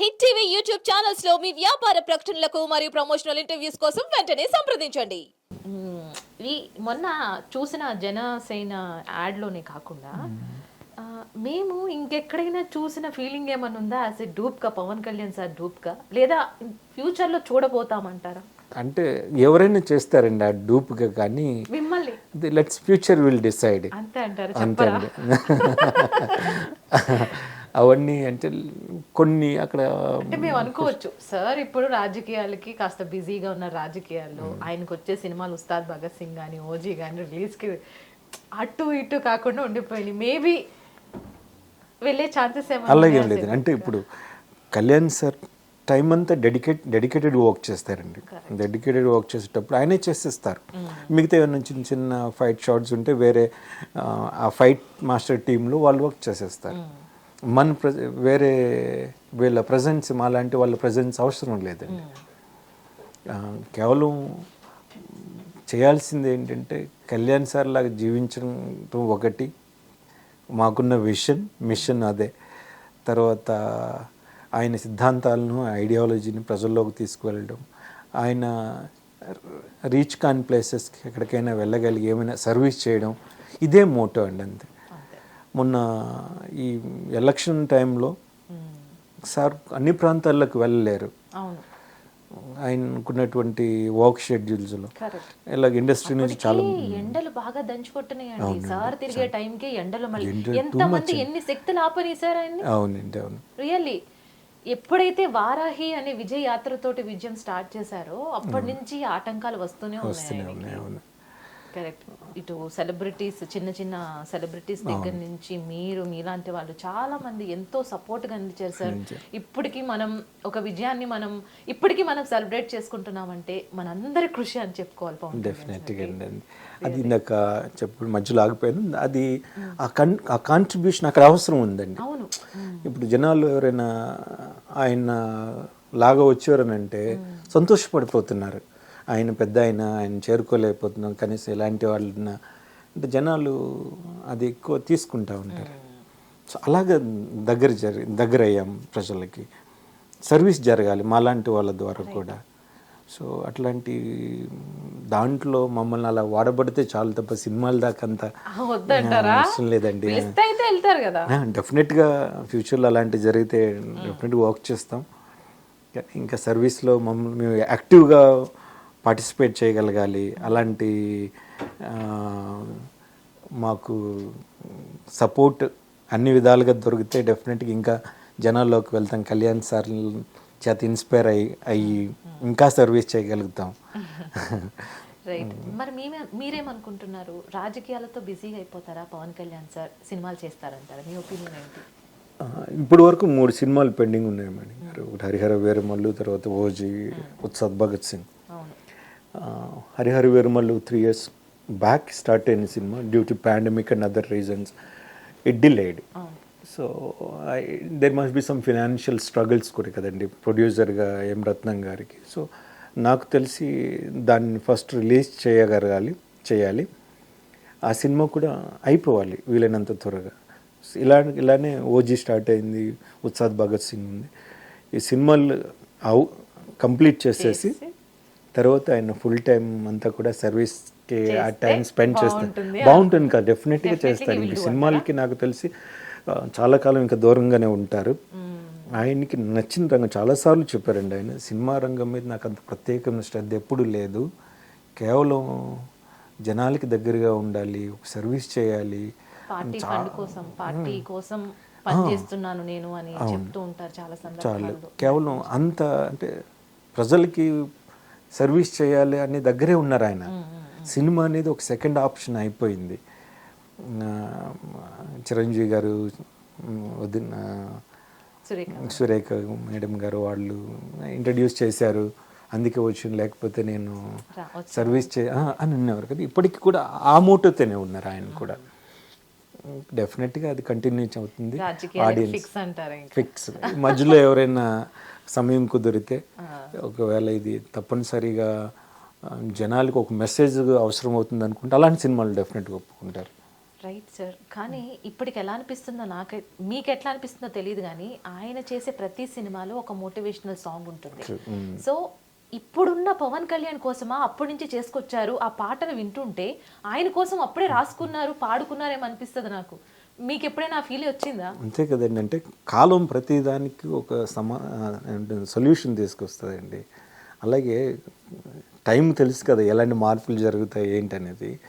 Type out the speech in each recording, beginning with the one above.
Hit TV YouTube ఛానల్స్లో మీ వ్యాపార ప్రకటనలకు మరియు ప్రమోషనల్ ఇంటర్వ్యూస్ కోసం వెంటనే సంప్రదించండి. ఈ మొన్న చూసిన జనసేన యాడ్లోనే కాకుండా ఆ, మేము ఇంకెక్కడైనా చూసిన ఫీలింగ్ ఏమన్నా ఉందా? యాజ్ ఎ డూప్గా పవన్ కళ్యాణ్ సార్ డూప్గా లేదా ఫ్యూచర్లో చూడబోతామంటారా? అంటే ఎవరైనా చేస్తారండి ఆ డూప్గా కానీ మిమ్మల్ని. Let's future will decide. అంతే అంటారు అంతే అండి. అవన్నీ అంటే కొన్ని అక్కడ అంటే మేము అనుకోవచ్చు సార్ ఇప్పుడు రాజకీయాలకి కాస్త బిజీగా ఉన్న రాజకీయాల్లో ఆయనకు వచ్చే సినిమాలు ఉస్తాద్ భగత్ సింగ్ కానీ ఓజీ కానీ రిలీజ్కి అటు ఇటు కాకుండా ఉండిపోయింది మేబీ వెళ్ళే ఛాన్సెస్ అలాగేం ఏమన్నా లేదు అంటే ఇప్పుడు కళ్యాణ్ సార్ టైం అంతా డెడికేట్ డెడికేటెడ్ వర్క్ చేస్తారండి. డెడికేటెడ్ వర్క్ చేసేటప్పుడు ఆయనే చేసేస్తారు. మిగతా ఏమైనా చిన్న చిన్న ఫైట్ షాట్స్ ఉంటే వేరే ఆ, ఆ ఫైట్ మాస్టర్ టీంలో వాళ్ళు వర్క్ చేసేస్తారు. మన ప్ర వేరే వీళ్ళ ప్రజెన్స్ మా లాంటి వాళ్ళ ప్రజెన్స్ అవసరం లేదండి. ఆ, కేవలం చేయాల్సింది ఏంటంటే కళ్యాణ్ సార్ లాగా జీవించడం ఒకటి మాకున్న విషన్ మిషన్ అదే. తర్వాత ఆయన సిద్ధాంతాలను ఐడియాలజీని ప్రజల్లోకి తీసుకువెళ్ళడం. ఆయన రీచ్ కాని ప్లేసెస్కి ఎక్కడికైనా వెళ్ళగలిగి ఏమైనా సర్వీస్ చేయడం. ఇదే మోటో అండి అంతే. మొన్న ఈ ఎలక్షన్ టైంలో సార్ అన్ని ప్రాంతాలకు వెళ్ళలేరు. అవును. ఆయనకున్నటువంటి వర్క్ షెడ్యూల్స్లో. ఇలాగ ఇండస్ట్రీ నుంచి చాలా ఎండలు బాగా దంచుకొట్టున్నాయండి సార్ తిరిగే టైంకి ఎండలు మళ్ళీ ఎండలు too ఎంత మంది ఎన్ని శక్తులు ఆపని సార్ ఆయన్ని? అవునండి అవును. రియల్లీ ఎప్పుడైతే వారాహి అనే విజయ యాత్రతోటి విజయం స్టార్ట్ చేశారో అప్పటి నుంచి ఆటంకాలు వస్తూనే ఉన్నాయి అవును. కరెక్ట్ ఇటు సెలబ్రిటీస్ చిన్న చిన్న సెలబ్రిటీస్ దగ్గర నుంచి మీరు మీలాంటి వాళ్ళు చాలా మంది ఎంతో సపోర్ట్గా అందించారు సార్ ఇప్పటికి మనం ఒక విజయాన్ని మనం ఇప్పటికి మనం సెలబ్రేట్ చేసుకుంటున్నామంటే మనందరి కృషి అని చెప్పుకోవాలి పవన్ డెఫినెట్గా అది. అది ఇందాక చెప్పు మధ్యలో ఆగిపోయాను. అది ఆ కన్ ఆ కాంట్రిబ్యూషన్ అక్కడ అవసరం ఉందండి. అవును. ఇప్పుడు జనాలు ఎవరైనా ఆయన లాగా వచ్చారనంటే సంతోషపడిపోతున్నారు. ఆయన పెద్ద ఆయన ఆయన చేరుకోలేకపోతున్నాం కనీసం ఇలాంటి వాళ్ళన అంటే జనాలు అది ఎక్కువ తీసుకుంటా ఉంటారు. సో అలాగ దగ్గర జరి దగ్గర అయ్యాం ప్రజలకి. సర్వీస్ జరగాలి మాలాంటి వాళ్ళ ద్వారా కూడా. సో అట్లాంటి దాంట్లో మమ్మల్ని అలా వాడబడితే చాలు తప్ప సినిమాల దాకా అంత అవసరం లేదండి. డెఫినెట్గా ఫ్యూచర్లో అలాంటివి జరిగితే డెఫినెట్గా వర్క్ చేస్తాం. ఇంకా- ఇంకా సర్వీస్లో మమ్మల్ని మేము యాక్టివ్గా పార్టిసిపేట్ చేయగలగాలి. అలాంటి మాకు సపోర్ట్ అన్ని విధాలుగా దొరికితే డెఫినెట్గా ఇంకా జనాల్లోకి వెళ్తాం. కళ్యాణ్ సార్ చేత ఇన్స్పైర్ అయ్యి అయ్యి ఇంకా సర్వీస్ చేయగలుగుతాం. రైట్. మరి మేమే మీరేమనుకుంటున్నారు? రాజకీయాలతో బిజీగా అయిపోతారా పవన్ కళ్యాణ్ సార్? సినిమాలు చేస్తారంటారా? మీ ఒపీనియన్ ఏంటి? ఇప్పటి వరకు మూడు సినిమాలు పెండింగ్ ఉన్నాయి మేడం గారు. ఒకటి హరిహర వీరమల్లు తర్వాత OG Ustaad Bhagat Singh. Harihara Veeramallu three years back start అయిన cinema due to pandemic and other reasons it delayed so there must be some financial struggles కూడా కదండి ప్రొడ్యూసర్గా ఎం రత్నం గారికి. సో నాకు తెలిసి దాన్ని ఫస్ట్ రిలీజ్ చేయగలగాలి చేయాలి. ఆ సినిమా కూడా అయిపోవాలి వీలైనంత త్వరగా. ఇలా ఇలానే ఓజీ స్టార్ట్ అయింది ఉత్సాద్ భగత్ సింగ్ ఉంది. ఈ సినిమాలు అవు కంప్లీట్ చేసేసి తర్వాత ఆయన ఫుల్ టైం అంతా కూడా సర్వీస్కి ఆ టైం స్పెండ్ చేస్తారు బాగుంటుంది. కదా డెఫినెట్గా will ఇంక సినిమాలకి నాకు తెలిసి చాలా కాలం ఇంకా దూరంగానే ఉంటారు. ఆయనకి నచ్చిన రంగం చాలాసార్లు చెప్పారండి ఆయన. సినిమా రంగం మీద నాకు అంత ప్రత్యేకమైన శ్రద్ధ ఎప్పుడూ లేదు. కేవలం జనాలకి దగ్గరగా ఉండాలి ఒక సర్వీస్ చేయాలి. పార్టీ ఫండ్ కోసం పార్టీ కోసం పనిచేస్తున్నాను నేను అని చెప్తూ ఉంటారు చాలా చాలు. సందర్భాల్లో. కేవలం అంత అంటే ప్రజలకి సర్వీస్ చేయాలి అనే దగ్గరే ఉన్నారు ఆయన. సినిమా అనేది ఒక సెకండ్ ఆప్షన్ అయిపోయింది. చిరంజీవి గారు వదిన సురేఖ. మేడం గారు వాళ్ళు ఇంట్రడ్యూస్ చేశారు. అందుకే వచ్చింది. లేకపోతే నేను వచ్చి- సర్వీస్ చే అని ఉన్నారు కదా ఇప్పటికి కూడా ఆ మోటోతోనే ఉన్నారు ఆయన కూడా. డెఫినెట్గా అది కంటిన్యూ అవుతుంది. ఆడియన్స్ ఫిక్స్ మధ్యలో ఎవరైనా సమయం కుదిరితే ఒకవేళ ఇది తప్పనిసరిగా జనాలకు ఒక మెసేజ్ అవసరం అవుతుంది అనుకుంటే అలాంటి సినిమాలు డెఫినెట్గా ఒప్పుకుంటారు. Right sir. కానీ ఇప్పటికి ఎలా అనిపిస్తుందో నాకు మీకు ఎట్లా అనిపిస్తుందో తెలియదు కానీ ఆయన చేసే ప్రతి సినిమాలో ఒక మోటివేషనల్ సాంగ్ ఉంటుంది. సో ఇప్పుడున్న పవన్ కళ్యాణ్ కోసమా అప్పటి నుంచి చేసుకొచ్చారు ఆ పాటను వింటుంటే ఆయన కోసం అప్పుడే రాసుకున్నారు పాడుకున్నారేమో అనిపిస్తుంది నాకు. మీకు ఎప్పుడైనా ఫీల్ వచ్చిందా? అంతే కదండి. అంటే కాలం ప్రతిదానికి ఒక సమా సొల్యూషన్ తీసుకొస్తుందండి. అలాగే టైం తెలుసు కదా ఎలాంటి మార్పులు జరుగుతాయి ఏంటి అనేది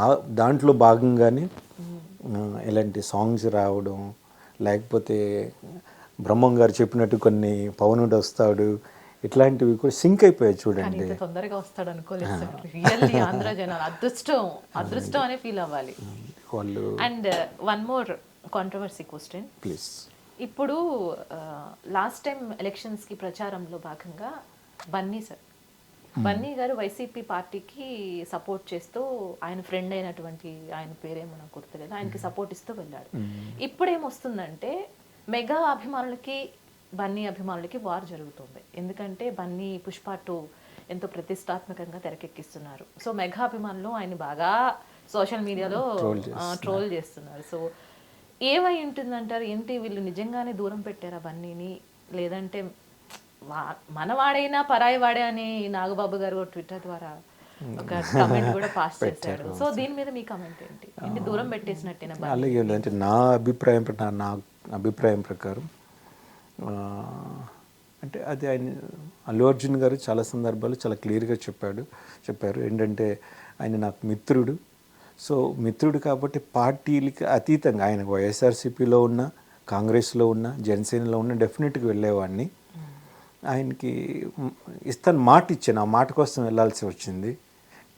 ఆ దాంట్లో భాగంగానే ఇలాంటి సాంగ్స్ రావడం లేకపోతే బ్రహ్మం గారు చెప్పినట్టు కొన్ని పవనుడు వస్తాడు ఇట్లాంటివి కూడా సింక్ అయిపోయాయి చూడండి. తొందరగా వస్తాడు అనుకోలేదు అదృష్టం అదృష్టం అనే ఫీల్ అవ్వాలి. వాళ్ళు and one more controversy question please ఇప్పుడు లాస్ట్ టైం ఎలక్షన్స్కి ప్రచారంలో భాగంగా బన్నీ సార్ బన్నీ గారు వైసీపీ పార్టీకి సపోర్ట్ చేస్తూ ఆయన ఫ్రెండ్ అయినటువంటి ఆయన పేరేమో నాకు గుర్తులేదు ఆయనకి సపోర్ట్ ఇస్తూ వెళ్ళాడు. ఇప్పుడు ఏమొస్తుందంటే మెగా అభిమానులకి బన్నీ అభిమానులకి వార్ జరుగుతుంది. ఎందుకంటే బన్నీ పుష్ప టూ ఎంతో ప్రతిష్టాత్మకంగా తెరకెక్కిస్తున్నారు. సో మెగా అభిమానులు ఆయన బాగా సోషల్ మీడియాలో ట్రోల్ చేస్తున్నారు. సో ఏమై ఉంటుందంటారు? ఏంటి వీళ్ళు నిజంగానే దూరం పెట్టారా బన్నీని లేదంటే మనవాడైనా పరాయి వాడే అని నాగబాబు గారు ట్విట్టర్ ద్వారా ఒక కమెంట్ కూడా పాస్ సో దీని మీద మీ కమెంట్ ఏంటి? ఏంటి దూరం పెట్టేసినట్టేనా? అలాగే. అంటే నా అభిప్రాయం ప్రకారం నా అభిప్రాయం ప్రకారం అంటే అది ఆయన అల్లు అర్జున్ గారు చాలా సందర్భాలు చాలా క్లియర్గా చెప్పాడు చెప్పారు. ఏంటంటే ఆయన నాకు మిత్రుడు. సో మిత్రుడు కాబట్టి పార్టీలకి అతీతంగా ఆయన వైఎస్ఆర్సీపీలో ఉన్న కాంగ్రెస్లో ఉన్న జనసేనలో ఉన్న డెఫినెట్గా వెళ్ళేవాడిని. ఆయనకి ఇస్తాను మాట ఇచ్చాను ఆ మాట కోసం వెళ్ళాల్సి వచ్చింది.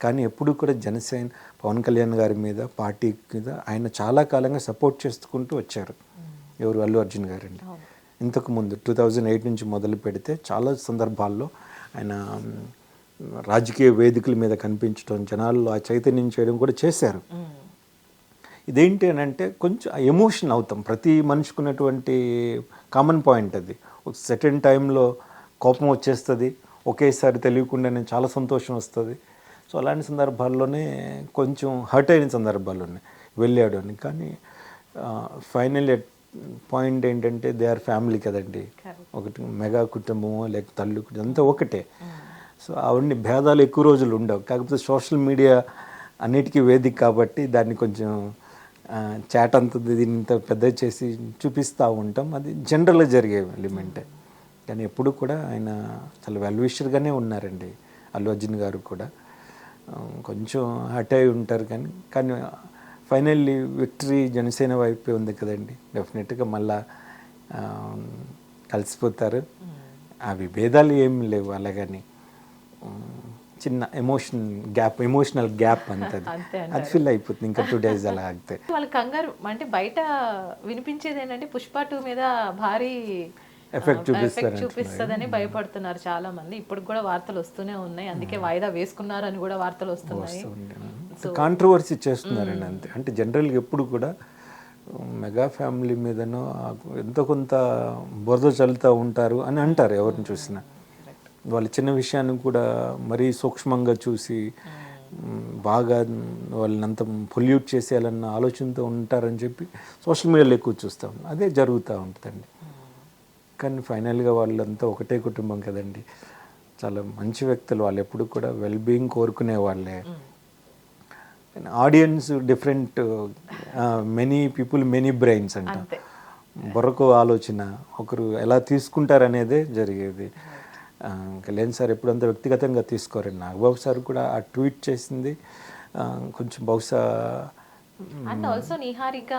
కానీ ఎప్పుడు కూడా జనసేన పవన్ కళ్యాణ్ గారి మీద పార్టీ మీద ఆయన చాలా కాలంగా సపోర్ట్ చేసుకుంటూ వచ్చారు. ఎవరు? అల్లు అర్జున్ గారండి. ఇంతకు ముందు టూ థౌజండ్ ఎయిట్ నుంచి మొదలు పెడితే చాలా సందర్భాల్లో ఆయన రాజకీయ వేదికల మీద కనిపించడం జనాల్లో ఆ చైతన్యం చేయడం కూడా చేశారు. ఇదేంటి అని అంటే కొంచెం ఎమోషన్ అవుతాం. ప్రతి మనిషికి ఉన్నటువంటి కామన్ పాయింట్ అది. ఒక సెకండ్ టైంలో కోపం వచ్చేస్తుంది. ఒకేసారి తెలియకుండానే చాలా సంతోషం వస్తుంది. సో అలాంటి సందర్భాల్లోనే కొంచెం హర్ట్ అయిన సందర్భాలు ఉన్నాయి వెళ్ళాడు అని. కానీ ఫైనల్ పాయింట్ ఏంటంటే దే ఆర్ ఫ్యామిలీ కదండి. ఒకటి మెగా కుటుంబము లేక తల్లి కుటుంబం అంతా ఒకటే. సో అవన్నీ భేదాలు ఎక్కువ రోజులు ఉండవు. కాకపోతే సోషల్ మీడియా అన్నిటికీ వేదిక కాబట్టి దాన్ని కొంచెం చాట్ అంత దీన్ని ఇంత పెద్ద చేసి చూపిస్తూ ఉంటాం. అది జనరల్గా జరిగే ఎలిమెంటే. కానీ ఎప్పుడు కూడా ఆయన చాలా వెల్విషర్గానే ఉన్నారండి. అల్లు అర్జున్ గారు కూడా. కొంచెం హట్ అయి ఉంటారు కానీ కానీ ఫైనల్లీ విక్టరీ జనసేన వైపే ఉంది కదండి. డెఫినెట్గా మళ్ళా కలిసిపోతారు. ఆ విభేదాలు ఏం లేవు. అలాగని చిన్న ఎమోషన్ గ్యాప్ ఎమోషనల్ గ్యాప్ అంతది. అంతే అది ఫిల్ అయిపోతుంది. ఇంకా టూ డేస్ అలా ఆగితే. వాళ్ళ కంగారు అంటే బయట వినిపించేది ఏంటంటే పుష్ప టూ మీద భారీ చూపిస్తారు effect చూపిస్తుందని భయపడుతున్నారు చాలా మంది ఇప్పుడు కూడా వార్తలు వస్తూనే ఉన్నాయి. అందుకే వాయిదా వేసుకున్నారని కూడా వార్తలు వస్తున్నాయి. కాంట్రవర్సీ చేస్తున్నారండి అంతే. అంటే జనరల్గా ఎప్పుడు కూడా మెగా ఫ్యామిలీ మీదనో ఎంతో కొంత బురద చల్లుతూ ఉంటారు అని అంటారు ఎవరిని చూసినా. వాళ్ళ చిన్న విషయాన్ని కూడా మరీ సూక్ష్మంగా చూసి బాగా వాళ్ళని అంత పొల్యూట్ చేసేయాలన్న ఆలోచనతో ఉంటారని చెప్పి సోషల్ మీడియాలో ఎక్కువ చూస్తాం. అదే జరుగుతూ ఉంటుందండి. కానీ ఫైనల్గా వాళ్ళంతా ఒకటే కుటుంబం కదండి. చాలా మంచి వ్యక్తులు వాళ్ళు ఎప్పుడు కూడా వెల్ బీయింగ్ కోరుకునే వాళ్ళే. Audience different many people many brains అంట. అంతే. బుర్రకు ఆలోచన ఒకరు ఎలా తీసుకుంటారనేదే జరిగేది. కళ్యాణ్ సార్ ఎప్పుడంతా వ్యక్తిగతంగా తీసుకోరండి. నాగబాబు సార్ కూడా ఆ ట్వీట్ చేసింది కొంచెం బహుశా and also Niharika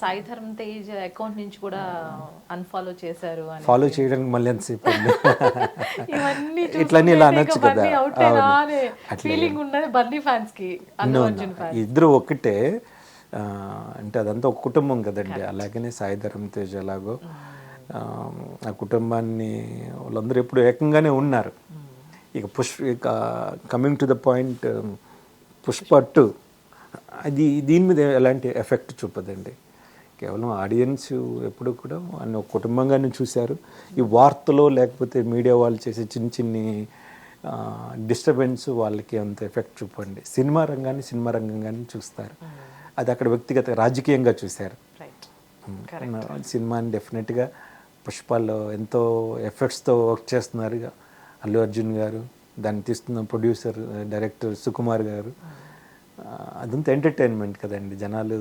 Sai Dharam Tej account నుంచి కూడా అన్ఫాలో చేశారు అని. ఫాలో చేయడానికి మళ్ళీ ఎంతసేపు? ఇవన్నీ ఇట్లని ఇలా అనొచ్చు కదా. ఫీలింగ్ ఉన్నది బన్నీ ఫ్యాన్స్కి ఇద్దరు ఒక్కటే అంటే అదంతా ఒక కుటుంబం కదండి. అలాగనే సాయిధరం తేజ్ ఎలాగో ఆ, కుటుంబాన్ని వాళ్ళందరూ ఎప్పుడు ఏకంగానే ఉన్నారు. ఇక పుష్ప ఇక coming to the point Pushpa two అది దీని మీద ఎలాంటి ఎఫెక్ట్ చూపదండి. కేవలం ఆడియన్స్ ఎప్పుడు కూడా అన్ని ఒక కుటుంబంగానే చూశారు. ఈ వార్తలో లేకపోతే మీడియా వాళ్ళు చేసే చిన్న చిన్ని డిస్టర్బెన్స్ వాళ్ళకి అంత ఎఫెక్ట్ చూపండి. సినిమా రంగాన్ని సినిమా రంగంగానే చూస్తారు. అది అక్కడ వ్యక్తిగత రాజకీయంగా చూశారు. సినిమాని డెఫినెట్గా పుష్పాల్లో ఎంతో ఎఫర్ట్స్తో వర్క్ చేస్తున్నారు అల్లు అర్జున్ గారు దాన్ని తీస్తున్న ప్రొడ్యూసర్ డైరెక్టర్ సుకుమార్ గారు. అదంతా ఎంటర్టైన్మెంట్ కదండి. జనాలు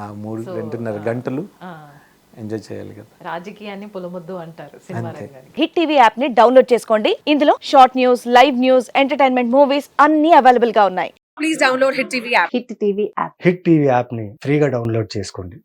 ఆ మూడు రెండున్నర గంటలు ఎంజాయ్ చేయాలి కదా. రాజకీయాన్ని పొలముద్దు అంటారు హిట్ టీవీ యాప్ని డౌన్లోడ్ చేసుకోండి. ఇందులో short news live news entertainment movies అన్ని అవైలబుల్గా ఉన్నాయి హిట్ టీవీ యాప్ని ఫ్రీగా డౌన్లోడ్ చేసుకోండి.